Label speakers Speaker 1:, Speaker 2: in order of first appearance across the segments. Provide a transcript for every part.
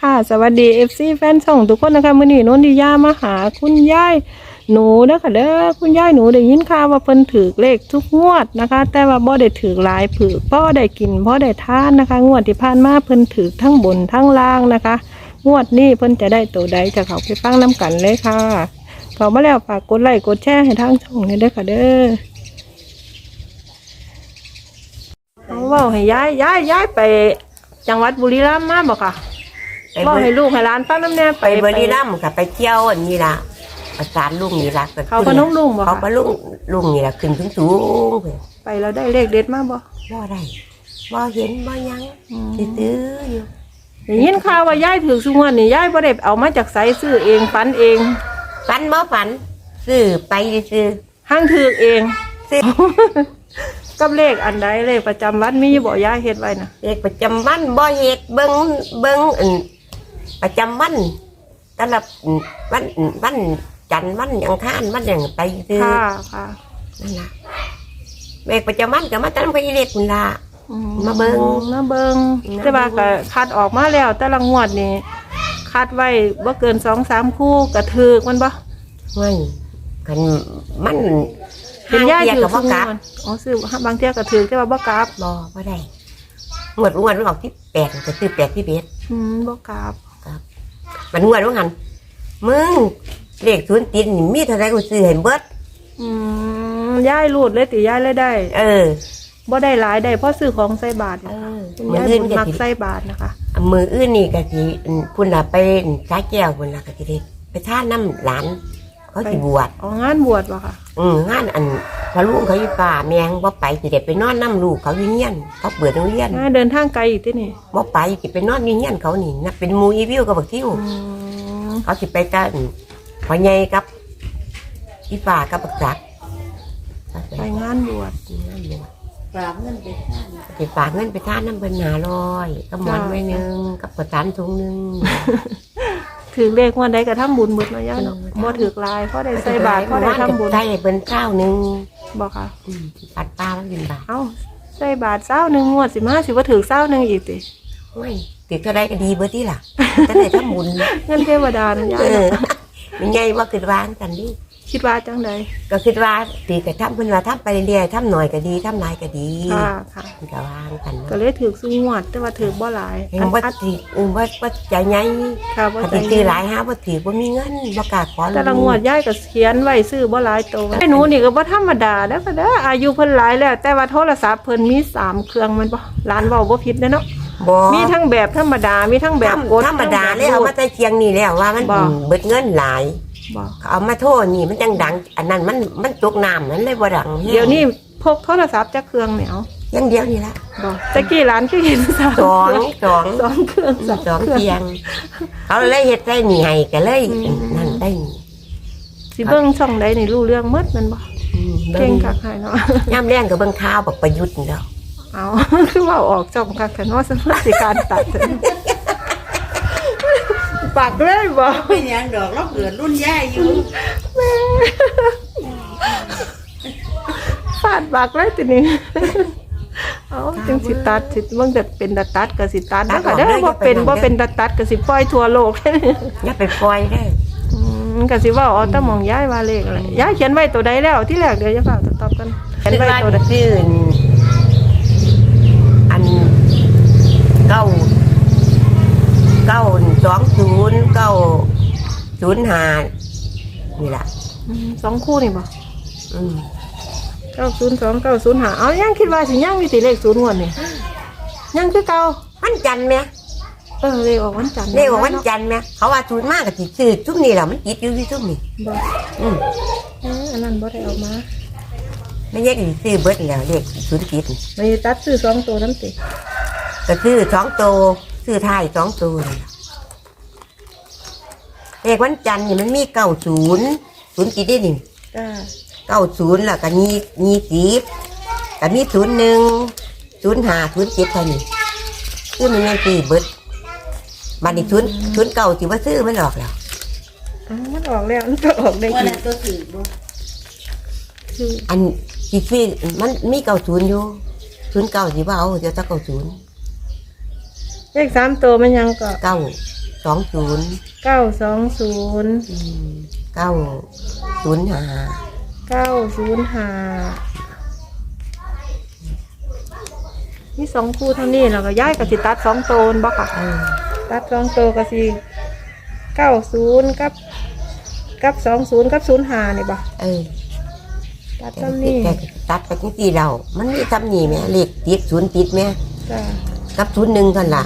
Speaker 1: ค่ะ สวัสดีเอฟซีแฟนช่องทุกคนนะคะมื่อนี้โนนทิยามาหาคุณยายหนูเด้อค่ะเด้อคุณยายหนูได้ยินข่าวว่าเพิ่นถือเลขทุกงวดนะคะ แต่ว่าบ่ได้ถือหลายผือพ่อได้กินพ่อได้ทานนะคะ งวดที่ผ่านมาเพิ่นถือทั้งบนทั้งล่างนะคะ งวดนี้เพิ่นจะได้ตัวใดจะเขาไปฟังน้กันเลยค่ะเขามาแล้วฝากกดไลค์กดแชร์ให้ทางช่องนี้เด้อค่ะเด้อเอาเว่าให้ยายยายยายไป จังหวัดบุรีรัมย์มาบอกค่ะ บอก
Speaker 2: บุ
Speaker 1: ให้ลูกให้หลานป้าน้ำแน่
Speaker 2: ไปบริรัมย์ค่ะไปเที่ยวอันนี้ล่ะประสานลุงนี่ล่ะกิด
Speaker 1: เขาพนมลุงบอก
Speaker 2: เขาพ
Speaker 1: ค่ะ
Speaker 2: ลุงลุงนี่ล่ะขึ้นถึงสูงไป
Speaker 1: ไปแล้วได้เลขเด็ดมาบ่
Speaker 2: บ่ได้บ่เห็นบ่หยังตื้อๆอยู่
Speaker 1: อย่างนี้ข่าวว่ายายถือสุงวนนี่ยายบ่ได้เอามาจากไสซื้อเองฝันเอง
Speaker 2: ฝันบ่ฝันซื้อไปซื้อ
Speaker 1: ห้างถือเอง
Speaker 2: ซื้อ
Speaker 1: กับเลขอันใดเลขประจำวันมีอยู่บ่ยายเฮ็ดไว้น่ะ
Speaker 2: เลขประจำวันบ่เฮ็ดเบิ่งเบิ่งอัน ประจำวันแต่ละวันวันจันทร์วันอังคารวันหยังไปซื้อ
Speaker 1: ค่ะค่ะ
Speaker 2: นั่นล่ะเลขประจำวันก็มาตั้งไปเลขคุณล่ะ
Speaker 1: อื
Speaker 2: มาเบิ่ง
Speaker 1: มาเบิ่ง
Speaker 2: มาเบิ่ง
Speaker 1: แต่ว่าก็คัดออกมาแล้ว แต่ละงวดนี่คัดไว้บ่เกิน2-3คู่ก็ถูกมันบ่
Speaker 2: ไม่กันมัน
Speaker 1: เห็นยาย
Speaker 2: เที
Speaker 1: ถือ
Speaker 2: กับ
Speaker 1: สุ
Speaker 2: ว่างกลับ
Speaker 1: วนอ๋อซื้อบางเที่ยก็ถือแต่ว่าบ่กลับ
Speaker 2: บ่บ่ได้งวดงวดมันออกที่แปดก็คือแปดที่เบ็ด
Speaker 1: อืมบ่กลับ
Speaker 2: มันงวดว่าหันมึงเลขศูนย์ติดนี่มีเท่าไรกูซื้อให้เบิด
Speaker 1: อืมย้ายรูดเลยติย้ายเลยได้
Speaker 2: เออ
Speaker 1: บ่ได้หลายได้เพราะซื้อของใส่บาท
Speaker 2: เอ
Speaker 1: นะคะ
Speaker 2: อ
Speaker 1: คุณ
Speaker 2: มื
Speaker 1: ยา
Speaker 2: อยอื่น
Speaker 1: บุญ
Speaker 2: ก็
Speaker 1: มัก
Speaker 2: สิ
Speaker 1: ใส่บาทนะคะ
Speaker 2: มืออื่นนี่ก็สิพุ่นละไปสายแก้วพุ่นละก็สิได้ไปท่าน้ำหลาน เขาสิบวช
Speaker 1: อ๋องานบวชบ่ค่ะ
Speaker 2: อืมงานอันพระลูกเขาอยู่ป่าแมงบ่ไปสิได้ไปนอนน้ำลูกเขาอยู่เฮียนเขาเปิดโรงเรียน
Speaker 1: งานเดินทางไกลอีกที่นี่
Speaker 2: บ่ไปสิไปนอนอยู่เฮียนเขานี่นะเป็นหมูอีวิวกับบักทิว
Speaker 1: อืม
Speaker 2: เขาสิไปกันพ่อใหญ่กับอีป่ากับบักจัก
Speaker 1: ไปงานบวช
Speaker 2: ฝากเงินไปท่านสิฝากเงินไปท่านน้ำเพิ่นหาร้อยกับหมอนไว้หนึงกับประสานถุงหนึง
Speaker 1: ถือเลขว่าได้ก็ทำบุญหมดเนาะย่าเนาะ
Speaker 2: อืม
Speaker 1: บ่ถือลายเพราะได้ใส่บาทเพราะได้ทำบุญ
Speaker 2: ใส่เพิ่นเจ้าหนึง
Speaker 1: บ่ค่ะ
Speaker 2: อืมปัดป้ามันเป็นบาท
Speaker 1: เอ้าใส่บาทเศร้าหนึ่งงวดสิมาสิว่าถือเศร้าหนึ่งอีกติ
Speaker 2: โอ้ยติดเท่าไรก็ดีเบิดที่ล่ะจะได้ทำบุญ
Speaker 1: เงินเทวดานะย่า
Speaker 2: เออ
Speaker 1: เนาะ
Speaker 2: มันใหญ่ว่าคิดวาจังกันดิ
Speaker 1: คิดว่าจังใด
Speaker 2: ก็คิดว่าตีก็ทำเพิ่นว่าทำไปเรื่อยๆทำหน่อยก็ดีทำหลายก็ดี
Speaker 1: ค่ะค่ะ
Speaker 2: มันก็วางกัน
Speaker 1: ก็เลยถือสุงวด แต่ว่าถือบ่หลาย
Speaker 2: เห็นว่าตีเออว่าว่าใจใหญ่
Speaker 1: ค่ะบ่
Speaker 2: ถ้า
Speaker 1: ใจ
Speaker 2: ตีตีหลายหาว่าถือว่ามีเงินบ่กล้าขอ
Speaker 1: แต่ละงวดยายก็เขียนไว้ซื้อบ่หลายโตวไอ้หนูนี่ก็บ่ธรรมดาแล้วก็เด้ออายุเพิ่นหลายแล้ว แต่ว่าโทรศัพท์เพิ่นมีสามเครื่องแมันบ่หลานเว้าบ่ผิดเด้อเนาะ
Speaker 2: บ่
Speaker 1: มีทั้งแบบธรรมดา มีทั้งแบบกด
Speaker 2: ธรรมดาเลยเอามาแต่เชียงนี่แล้วว่ามัน
Speaker 1: บ่
Speaker 2: เบิดเงินหลาย
Speaker 1: บ่
Speaker 2: เขาเอามาโทษนี่มันจังดัง อันนั้นมันมันตกน้ำมันเลยบ่ดังแฮง
Speaker 1: เดี๋ยวนี้พกโทรศัพท์จักเครื่องแนว
Speaker 2: อย่างเดียวนี่ละ
Speaker 1: บ่ตะกี้หลานคือเห็นสาม
Speaker 2: สองสอง
Speaker 1: สองเครื่องสาม
Speaker 2: สอง
Speaker 1: เครื่อง
Speaker 2: เพียง เขาเลยเฮ็ดได้นี่ให้ก็เลย
Speaker 1: อืม
Speaker 2: นั่นได้นี่
Speaker 1: สิเบิ่งช่องใดนี่รู้เรื่องหมดแมันบ่
Speaker 2: อืม
Speaker 1: เก่งคักให้เนาะ
Speaker 2: ย่ำแรงก็เบิ่งข่าวบอกประยุทธ์นี่แล้ว
Speaker 1: เอาคือเว่าออกช่องคักแต่เนาะสมาสิการตัด ปากเลยบ่
Speaker 3: ไม่ยังดอกเราเกิดรุ่นย่ายอยู่
Speaker 1: ฟาดปากเลยทีนี้เอาจังสิตัดสิเบิ่งแต่เป็นตัดตัดก็สิตัดแล้วก็เด้อบ่เป็นบ่เป็นตัดตัดก็สิปล่อยทั่วโลก
Speaker 2: อย่าไปปล่อยได้
Speaker 1: อืมก็สิเว่าเอาแต่หมองย้ายว่าเลขอะไรย้ายเขียนไว้ตัวใดแล้วที่แรกเดี๋ยวจะฝากตอบกันเขียน
Speaker 2: คิด
Speaker 1: ไว้
Speaker 2: ว่า
Speaker 1: ตัวใด
Speaker 2: ชื่ออันเก้าเก้าสองศูนย์เก้า ศูนย์ห้านี่ล่ะ
Speaker 1: อืมสองคู่นี่บ่
Speaker 2: อืม
Speaker 1: เก้าศูนย์สองเก้าศูนย์หาเอายังคิดว่าสิยังมีสิเลขศูนย์งวดนี่ยังคือเก่า
Speaker 2: วันจันทร์ไหม
Speaker 1: เออเลขออกวันจันทร์
Speaker 2: เรียกว่าวันจันทร์ไหมเขาว่าศูนย์มากกับสิซื้อทุกนี่แหละมันติดอยู่ที่ทุกนี่
Speaker 1: บ่
Speaker 2: อืม
Speaker 1: เอออันนั้นบ่ได้เอามา
Speaker 2: ไม่แยกสิซื้อเบิดแล้วเรียกศูนย์ติด
Speaker 1: ไม่ได้ตัดซื้อสองตัวน้ำติ
Speaker 2: ก็ซื้อสองโตวซื้อท้ายสองตัวนี่ล่ะ เรียกวันจันทร์นี่มันมีเก้าศูนย์ศูนย์กี่ได้หนึ่ง
Speaker 1: จ้า
Speaker 2: เก้าศูนย์แล้วก็มีมีสิบก็มีศูนย์หนึ่งศูนย์ห้าศูนย์เจ็ดเท่านี้คือมันยังซื้อเบิดบัดนี้ศูนย์ศูนย์เก้าสิว่าซื้อมันออกแล้ว
Speaker 1: อ๋อมันออกแล้วมันก็ออกได้
Speaker 3: วัน
Speaker 1: อี
Speaker 3: นั้
Speaker 1: ก
Speaker 3: นตัวสื่อบ่
Speaker 1: คือ
Speaker 2: อันสิซื้อมันมีเก้าศูนย์อยู่ศูนย์เก้าสิว่าเอาเดี๋ยวจะเก้าศูนย์
Speaker 1: เลขสามตัวมันยังก็
Speaker 2: เก้า สองศูนย์
Speaker 1: เก้าสองศูนย์
Speaker 2: เก้าศูนย์ห้า
Speaker 1: เก้าศูนย์ห้ามีสองคู่เท่านี้แล้วก็ย้ายกับสิตัดสองโตนบ่ค่ะ
Speaker 2: เออ
Speaker 1: ตัดสองโตวก็สิเก้าศูนย์กับกับสองศูนย์กับศูนย์ห้านี่บ่
Speaker 2: เออ
Speaker 1: ตัด
Speaker 2: แต่
Speaker 1: เท่านี้
Speaker 2: แต่ตัดไปจังสี่เรา มันมีทำนี่ไหมเลขติดศูนย์ติดไหม
Speaker 1: จ้า
Speaker 2: กับศูนย์หนึ่งเท่านนล่ะ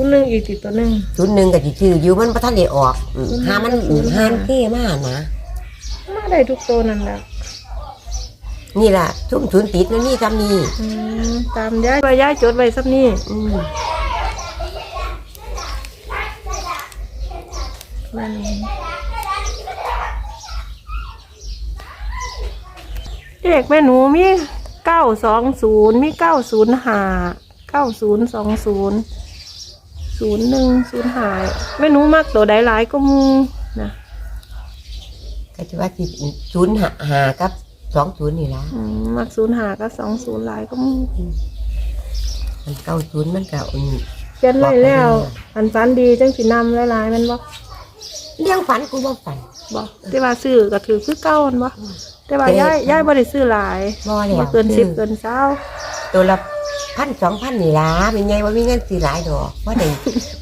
Speaker 1: ศูนย์หนึ่งอีกติดตัวหนึ่ง
Speaker 2: ศูนย์หนึ่งกับที่ชื่ออยู่มันพระท่านได้ออกอืม
Speaker 1: ศูนย์หนึ่ง
Speaker 2: หามัน
Speaker 1: กับศูนย์ห้า
Speaker 2: หานเก้มากนะ
Speaker 1: มาได้ทุกตัวนั่นแหละ
Speaker 2: นี่ล่ะทุ่มศูนย์ติดมันมีทำนี่
Speaker 1: อืมตามย้ายไปย้ายจดไว้สักนี่
Speaker 2: อืม
Speaker 1: นั่นเด็กแม่หนูมีเก้าสองศูนย์มีเก้าศูนย์ห้าเก้าศูนย์สองศูนย์ ศูนย์หนึ่งศูนย์ห้าแม่หนูมักตัวใดหลายก็มูนะ
Speaker 2: ก็จะว่าที่ศูนย์หาหากับสองศูนย์นี่ล่ะ
Speaker 1: อืมมักศูนย์ห้ากับสองศูนย์หลายก็มู
Speaker 2: มันเก้าศูนย์มันก็อืม
Speaker 1: เขียนไว้แล้วอันฟันดีจังสินำหลายๆแมันบอก
Speaker 2: เลี้ยงฝันกูบ่ฝัน
Speaker 1: บอกแต่ว่าซื้อก็ถือคือเก้าอันบ่แต่ว่า
Speaker 2: แต่
Speaker 1: ย้ายย้ายบ่ได้ซื้อหลาย
Speaker 2: บ่แล้ว
Speaker 1: บ่เกินสิบเกินเช้า
Speaker 2: ตัวละ พันสองพันนี่ล่ะมันไงว่ามีเงินสี่หลายดอกเพราะได้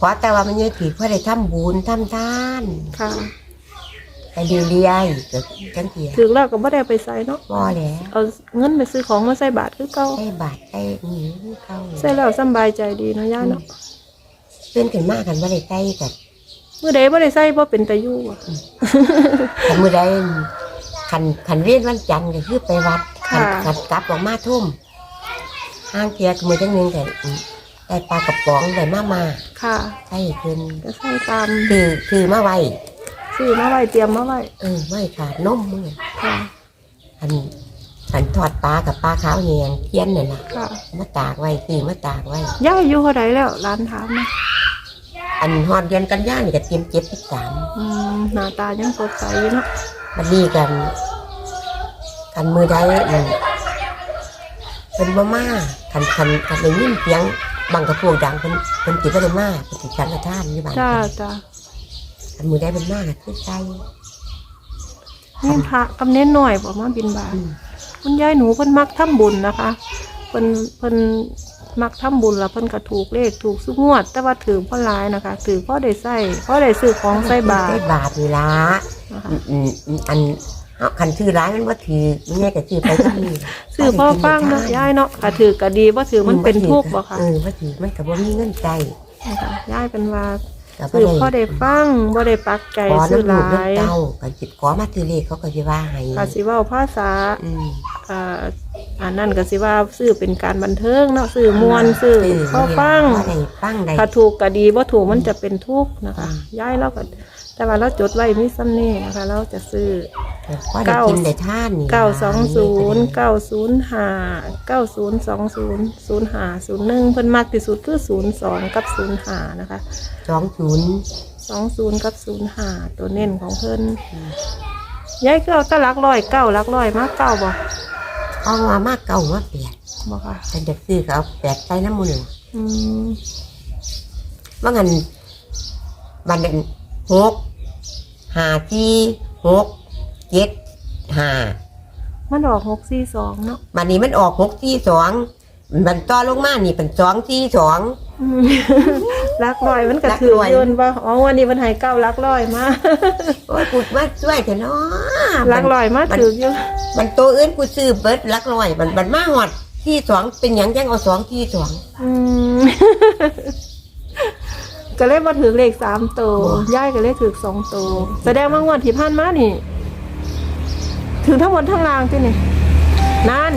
Speaker 2: ขอแต่ว่ามันยังถือเพราะได้ทำบุญทำทาน
Speaker 1: ค่ะ
Speaker 2: ไปเรียยๆก็จังเกีย
Speaker 1: ถึงแล้วก็บ่ได้เอาไปใส่เนาะ
Speaker 2: บ่แล้ว
Speaker 1: เอาเงินไปซื้อของมาใส่บาทคือเก่า
Speaker 2: ได้บาทได้หนีเข้า
Speaker 1: ใส่แล้วสำบายใจดีเนาะย่าเนาะ
Speaker 2: เพื่อนขึ้นมากันว่าได้ใกล้กัน
Speaker 1: มื้อใดบ่ได้ใส่บ่เป็นตาอยู่อะ
Speaker 2: คันมือใดคันคันเรียนวันจันทร์ก็คือไปวัดคันคันกลับออกมาทุ่ม ห้างเกียร์ก็มือจังหนึงแต่ได้ปลากระป๋องได้มามา
Speaker 1: ค่ะ
Speaker 2: ใช่เพิ่น
Speaker 1: ก็ใส่ตาม
Speaker 2: คือคือมาไว้
Speaker 1: ซื้อมาไว้เตรียมมาไว้
Speaker 2: เออไม่ขาดนมมือ
Speaker 1: ค่ะ
Speaker 2: อันอันทอดปลากับปลาขาวแยงเทียนน่ะนะ
Speaker 1: ค่ะ
Speaker 2: มาตากไว้คือมาตากไว้
Speaker 1: ย่าอายู่เท่าใดแล้วร้านถามนะ
Speaker 2: อันฮอดเดือนกันยานี่ก็เตรียมเจ็ดสิบสาม
Speaker 1: อืมหน้าตายังสดใสอยู่เนาะ
Speaker 2: บัดนี้กัน กันมือใดอืม เป็นมาม่าคันคันคันได้ยินเสียงบังกระพวกดังเป็นเป็นติดเป็นมาเป็นติดกันกระท่านอยู่บ้าน
Speaker 1: จ้าจ้า
Speaker 2: คันมือใดเป็นมาก็คือใจ
Speaker 1: นี่พระกำเน้นหน่อยบอกมาบินบาท
Speaker 2: อืม
Speaker 1: คุณยายหนูเพิ่นมักทำบุญนะคะเพิ่นเพิ่นมักทำบุญแล้วเพิ่นก็ถูกเลขถูกสุกงวด แต่ว่าถือพ่อหลายนะคะ ถือพ่อได้ใส่พ่อได้ซื้อของใส่บาต
Speaker 2: ได้
Speaker 1: ร
Speaker 2: บาทนี่ละ
Speaker 1: นะคะ
Speaker 2: อืมอืมอืมอัน เอาคันชื่อร้ายมันว่าถือมันไงก็ชื่อไปก็มี
Speaker 1: ซื้อพ่อฟังเนาะยายเนาะก็ถือก็ดีว่าถือมันเป็นทุกข์บ่ค่ะ
Speaker 2: เออว่าถือมันกับว่ามีเงินใจ
Speaker 1: นะคะยายเป็นว่า
Speaker 2: กับ
Speaker 1: ซื้อพ่อได้ฟังบ่ได้ปักใจ
Speaker 2: ขอ
Speaker 1: ซื้อ
Speaker 2: น้ำ
Speaker 1: ห
Speaker 2: ลูก
Speaker 1: ลาย
Speaker 2: น้ำเต้ากันจิตขอมาถือเลขเขาก็จะว่าให้
Speaker 1: ก็สิเว้าภาษา
Speaker 2: อืม
Speaker 1: อ่าอันนั้นก็สิว่าซื้อเป็นการบันเทิงเนาะซื้อมวนซื้อพ่อฟัง
Speaker 2: ขอได้ฟังได้
Speaker 1: ถ้าถูกก็ดีว่าถูกมันจะเป็นทุกข์นะคะ
Speaker 2: อืม
Speaker 1: ย้ายเราก็ แต่ว่าเราจดไว้มีซ้ำนี่นะคะ เราจะซื้อ
Speaker 2: ขอได้กินได้ท่านนี่
Speaker 1: เก้าสองศูนย์เก้าศูนย์ห้าเก้าศูนย์สองศูนย์ศูนย์ห้าศูนย์หนึ่งเพิ่นมากที่สุดคือศูนย์สองกับศูนย์ห้านะคะ
Speaker 2: สองศูนย์
Speaker 1: สองศูนย์กับศูนย์ห้าตัวเน้นของเพิ่นย้ายก็เอาแตะลักร้อยเก้าลักร้อยมากเก้าบ่
Speaker 2: เอามามากเก่ามาเปลี่ยน
Speaker 1: บ่ค่ะ
Speaker 2: ฉันจะซื้อก็เอาแปดใส่น้ำมือ
Speaker 1: อืม
Speaker 2: ว่างั้นวันเดือน หกห้าที่หกเจ็ดห้า
Speaker 1: มันออกหกสี่สองเนาะ
Speaker 2: วันนี้มันออกหกที่สองมันต่อลงมานี่เป็นสองที่สอง
Speaker 1: อืมลักร้อยมันก็
Speaker 2: ลัก
Speaker 1: ถือ
Speaker 2: ร้อย
Speaker 1: โยนว่าอ๋อวันนี้มันใหายเก้าลักร้อยมา
Speaker 2: โอ้ยกูมาช่วยเถอะเนาะ
Speaker 1: ลักร้อยมาถืออยู่
Speaker 2: มันตัวอื่นกูซื้อเบิดลักลอยมันมันมาหอดที่สองเป็นหยังยังเอาสองที่สอง
Speaker 1: อืม ก็เลยมาถือเลขสามตัวย่ายก็เลยถือสองตัวแสดงว่างวดที่ผ่านมานี่ถึงทั้งหมดทั้งรางที่นี่นั่น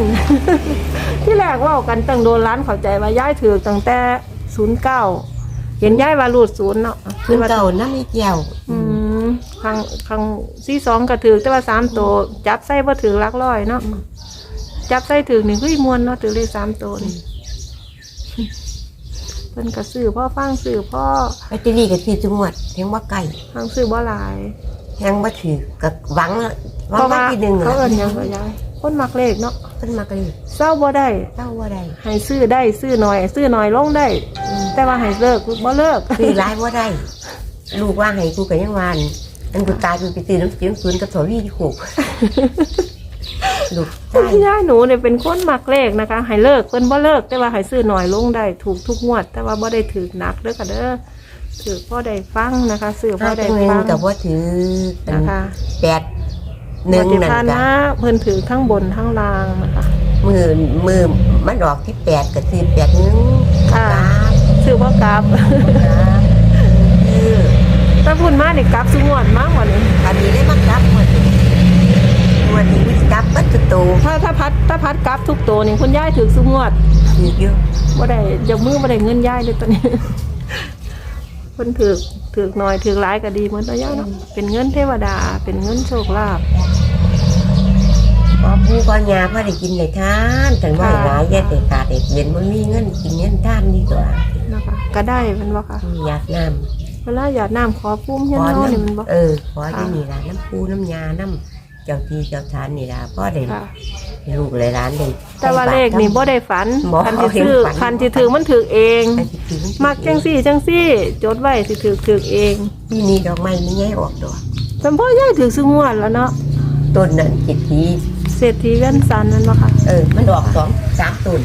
Speaker 1: ที่แรกเว่ากันตั้งโดนร้านเข้าใจว่าย่ายถือตั้งแต่ศูนย์เก้าเห็นย่ายว่ารูดศูนย์เนาะ
Speaker 2: คือเก่าน้ำมีเกี่ยว
Speaker 1: อืมครั้งครั้งที่สองก็ถือแต่ว่าสามตัวจับไส้บ่ถือหลักร้อยเนาะจับไส้ถือหนึ่งคืออีมวนเนาะถือเลขสามตัวนี่เพิ่นก็ซื้อพ่อฟังซื้อพ่อ
Speaker 2: ไปที่นี่ก็คือจังหวัดแทงว่าไก่
Speaker 1: ฟังซื้อบ่หลาย
Speaker 2: แทงว่าถือกับหวังหวัง
Speaker 1: เพราะ
Speaker 2: ว่า
Speaker 1: ว่า
Speaker 2: ที่หนึ่ง
Speaker 1: เขาเอิ้นหยังก็ยายคนมักเลขเนาะ
Speaker 2: ขึ้นมากัน
Speaker 1: เศร้าบ่ได้
Speaker 2: เต้าว่าใด
Speaker 1: ให้ซื้อได้ซื้อหน่อย ซื้อหน่อยลงได้ แต่ว่าให้เลิกบ่เลิก
Speaker 2: คือร้ายว่าได้ ลูกว่าให้กูกับยังวานอันกูตายกูไปตื่นน้ำเสียงศูนย์กับถอวี่ที่ขู่ ลูก
Speaker 1: คุณ
Speaker 2: ใช่
Speaker 1: ยายหนูเนี่ยเป็นคนมักเลขนะคะให้เลิกเพิ่นบ่เลิกแต่ว่าให้ซื้อหน่อยลงได้ถูกทุกงวด แต่ว่าบ่ได้ถือหนักเด้อค่ะเด้อถือพ่อได้ฟังนะคะซื้อพ่อ
Speaker 2: ถ้า
Speaker 1: ได้
Speaker 2: จังเงิน
Speaker 1: ฟัง
Speaker 2: กับว่าถือเป็น
Speaker 1: นะคะ
Speaker 2: แปดหนึ่ง
Speaker 1: ปฏิ
Speaker 2: นั่น
Speaker 1: ภาณ
Speaker 2: กั
Speaker 1: นะเพิ่นถือทั้งบนทั้งล่างนะคะ
Speaker 2: มือมือมันออกที่แปดกับสี่แปดหนึ่ง
Speaker 1: ค่ะ
Speaker 2: ครับ
Speaker 1: ซื้อบ่กลับ
Speaker 2: ครับคือ
Speaker 1: ถ้าพูดมานี่กลับสุงวดมากกว่านี้
Speaker 2: ตอนนี้ได้มาครับวันนี้วันนี้ วิกับปัตโต
Speaker 1: ถ้าถ้าพัดถ้าพัดกลับทุกตัวนี่คุณยายถือสุงวด
Speaker 2: ถืออยู่
Speaker 1: บ่ได้ยกมือบ่ได้เงินยายเลยตอนนี้เพิ่นถือถือหน่อยถือหลายก็ดีเหมือนตัวยายเนาะเป็นเงินเทวดา เป็นเงินโชคลาภ
Speaker 2: พอผู้ก็ยาพอได้กินในท่านแต่ว่าหลายแย่แต่ขาดเด็กเรียนมันมีเงินกินเงินท่านดีกว่า
Speaker 1: นะคะก็ได้แมันบ่ค่ะ
Speaker 2: อยากน้
Speaker 1: เวลาอยากน้ำขอปุ้มำเฮียน
Speaker 2: ขอ
Speaker 1: เฮานี่มันบ่
Speaker 2: น้ำเออขอที่นี่ละน้ำปูน้ำยาน้ำ เจ้าทีเจ้าทานนี่ละพ่อได้
Speaker 1: ค่ะ
Speaker 2: ลูกเลยร้านเลย
Speaker 1: แต่ว่าเลขนี่บ่ได้ฝัน
Speaker 2: บ่
Speaker 1: คันสิถือ
Speaker 2: เห็นฝัน
Speaker 1: คันสิถือมันถือเอง
Speaker 2: แต่สิถือ
Speaker 1: มักจังซี่จังซี่ จดไว้สิถือถือเอง
Speaker 2: ปีนี้ดอกไม้ไม่แย่ออกดอก
Speaker 1: จำพ่อยายถือสุงวดแล้วเนาะ
Speaker 2: ต้นนั่นจิตที
Speaker 1: เศรษฐีเวียนสันนั่นบ่ค่ะ
Speaker 2: เออ มันออกสองสามต้น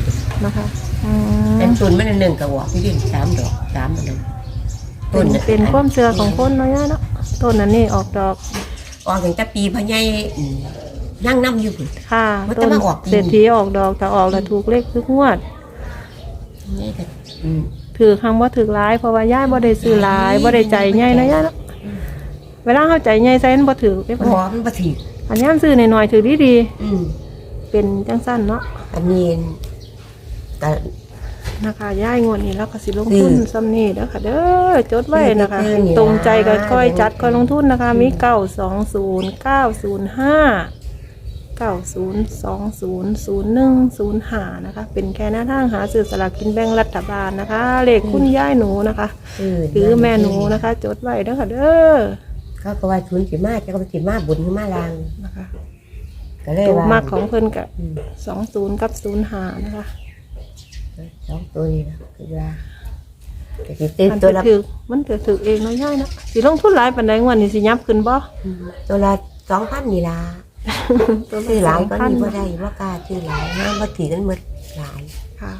Speaker 1: นะคะอืม
Speaker 2: เป็นต้นมันอันหนึ่งกระบอกพี่ดินสามดอกสามอันนั้น
Speaker 1: เป็
Speaker 2: ต้
Speaker 1: น
Speaker 2: นน่ะ
Speaker 1: เป็นความเชื่อของคนเนาะย่าเนาะต้นนั้นนี่ออกดอก
Speaker 2: ออกถึงแต่ปีพะไยอืมนั่งน้ำอยู่พุ่น
Speaker 1: ค่ะ
Speaker 2: มัน
Speaker 1: ต้
Speaker 2: จะ
Speaker 1: น
Speaker 2: มาออกจริง
Speaker 1: เศรษฐีออกดอกแต่ออกแล้วถูกเลขทุกงวด
Speaker 2: นี่ก็อืม
Speaker 1: ถือคำว่าถือร้ายเพราะว่าย่าบ่ได้ซื้อหลายบ่ได้ใจใหญ่นะย่าเนาะเวลาเข้าใจใหญ่ใส่มันบ่ถือได้
Speaker 2: ห
Speaker 1: ปะ
Speaker 2: อมประถีบ
Speaker 1: อันย่ามซื้อหน่อยๆถือดี
Speaker 2: อืม
Speaker 1: ๆเป็นจังสั้นเนาะ
Speaker 2: อันนี้แต่
Speaker 1: นะคะย่ายงวดนี้แล้วก็สิลง
Speaker 2: อื
Speaker 1: ทุน
Speaker 2: ม
Speaker 1: ซ้ำนี่เด้อค่ะเด้อจดไว้นะคะ
Speaker 2: อืม
Speaker 1: ตรงใจก็ค่อยจัด
Speaker 2: อืม
Speaker 1: ค่อยลงทุนนะคะ มีเก้าสองศูนย์เก้าศูนย์ห้าเก้าศูนย์สองศูนย์ศูนย์หนึ่งศูนย์ห้านะคะ เป็นแค่หน้าทางหาซื้อสลากกินแบ่งรัฐบาลนะคะ เลขคุณย่ายหนูนะคะ
Speaker 2: เออ
Speaker 1: หรือแม่หนูนะคะ จดไว้เด้อค่ะเด้อ
Speaker 2: เขาก็ว่าทุนสิมาจะก็ไปสิมาบุญขึ้นมาลาง
Speaker 1: นะคะ
Speaker 2: ก็เลย
Speaker 1: ตัว
Speaker 2: ว่ามา
Speaker 1: กของเพิ่นกับ
Speaker 2: อืม
Speaker 1: สองศูนย์กับศูนย์ห้านะคะ
Speaker 2: สองตัวนี้นะคือว่าก็สิตื่น
Speaker 1: มัน
Speaker 2: ตัว
Speaker 1: จะ
Speaker 2: ละ
Speaker 1: ถือมันจะถือเองเนาะย่ายเนาะสิลงทุนหลายปานใดงวดนี้สิยับขึ้นบ่
Speaker 2: อืมตัวละสองพันนี่ล่ะ
Speaker 1: ตัวละ
Speaker 2: ซื้อหลายก็
Speaker 1: 2,000
Speaker 2: นี่บ่ได้ว่ากล้าซื้อหลายห้ามบ่ถือกันหมดหลาย
Speaker 1: ค่ะ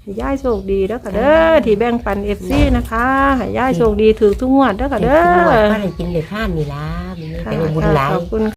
Speaker 1: ให้ย่ายโชคดีเด้อค่ะเด้อที่แบ่งปันเอฟซีนะคะให้ย่ายโชคดีถือทุกงวดเด้อค่ะ
Speaker 2: เป็น
Speaker 1: เด้อ
Speaker 2: ตำรวจก็ได้กินได้ท่านนี่ล่ะมัน
Speaker 1: ค่ะ
Speaker 2: เป็นบุญหลาย
Speaker 1: ขอบคุณ